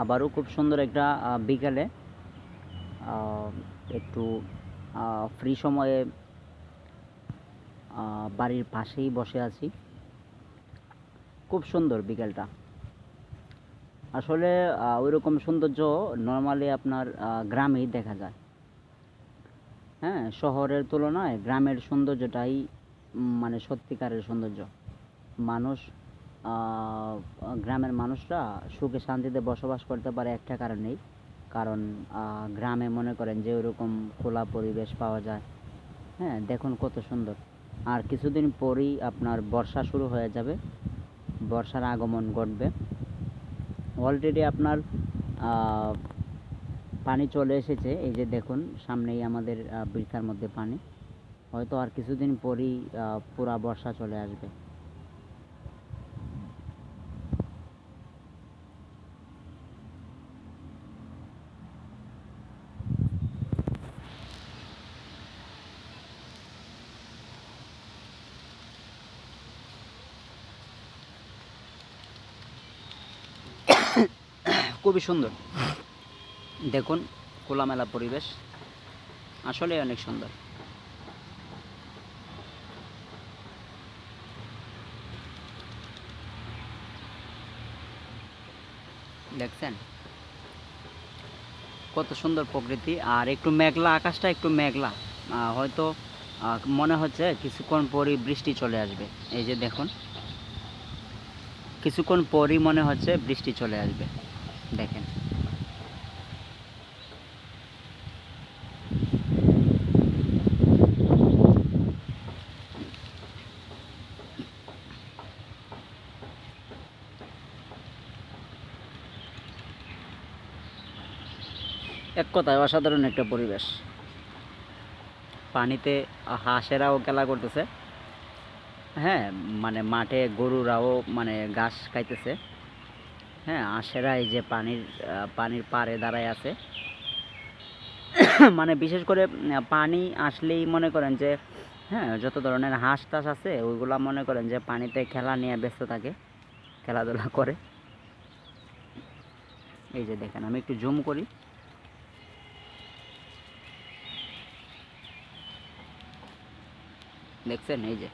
আবারও খুব সুন্দর একটা বিকালে একটু ফ্রি সময়ে বাড়ির পাশেই বসে আছি। খুব সুন্দর বিকেলটা। আসলে ওইরকম সৌন্দর্য নর্মালি আপনার গ্রামেই দেখা যায়। হ্যাঁ শহরের তুলনায় গ্রামের সৌন্দর্যটাই মানে সত্যিকারের সৌন্দর্য। মানুষ গ্রামের মানুষরা সুখে শান্তিতে বসবাস করতে পারে একটা কারণেই। কারণ গ্রামে মনে করেন যে ওরকম খোলা পরিবেশ পাওয়া যায়। হ্যাঁ দেখুন কত সুন্দর। আর কিছুদিন পরেই আপনার বর্ষা শুরু হয়ে যাবে। বর্ষার আগমন ঘটবে। অলরেডি আপনার পানি চলে এসেছে। এই যে দেখুন, সামনেই আমাদের বৃথার মধ্যে পানি। হয়তো আর কিছুদিন পরেই পুরা বর্ষা চলে আসবে। খুবই সুন্দর। দেখুন, খোলামেলা পরিবেশ। আসলে অনেক সুন্দর। দেখছেন? কত সুন্দর প্রকৃতি। আর একটু মেঘলা, আকাশটা একটু মেঘলা। হয়তো মনে হচ্ছে কিছুক্ষণ পরই বৃষ্টি চলে আসবে। এই যে দেখুন, কিছুক্ষণ পরই মনে হচ্ছে বৃষ্টি চলে আসবে। দেখেন। এক কথায় অসাধারণ একটা পরিবেশ। পানিতে হাঁসেরাও খেলা করতেছে। হ্যাঁ মানে মাঠে গরুরাও মানে ঘাস খাইতেছে। হ্যাঁ হাঁসেরা এই যে পানির পানির পাড়ে দাঁড়ায় আছে। মানে বিশেষ করে পানি আসলেই মনে করেন যে হ্যাঁ যত ধরনের হাঁস টাস আছে, ওইগুলা মনে করেন যে পানিতে খেলা নিয়ে ব্যস্ত থাকে, খেলাধুলা করে। এই যে দেখেন, আমি একটু জুম করি। দেখছেন? এই যে।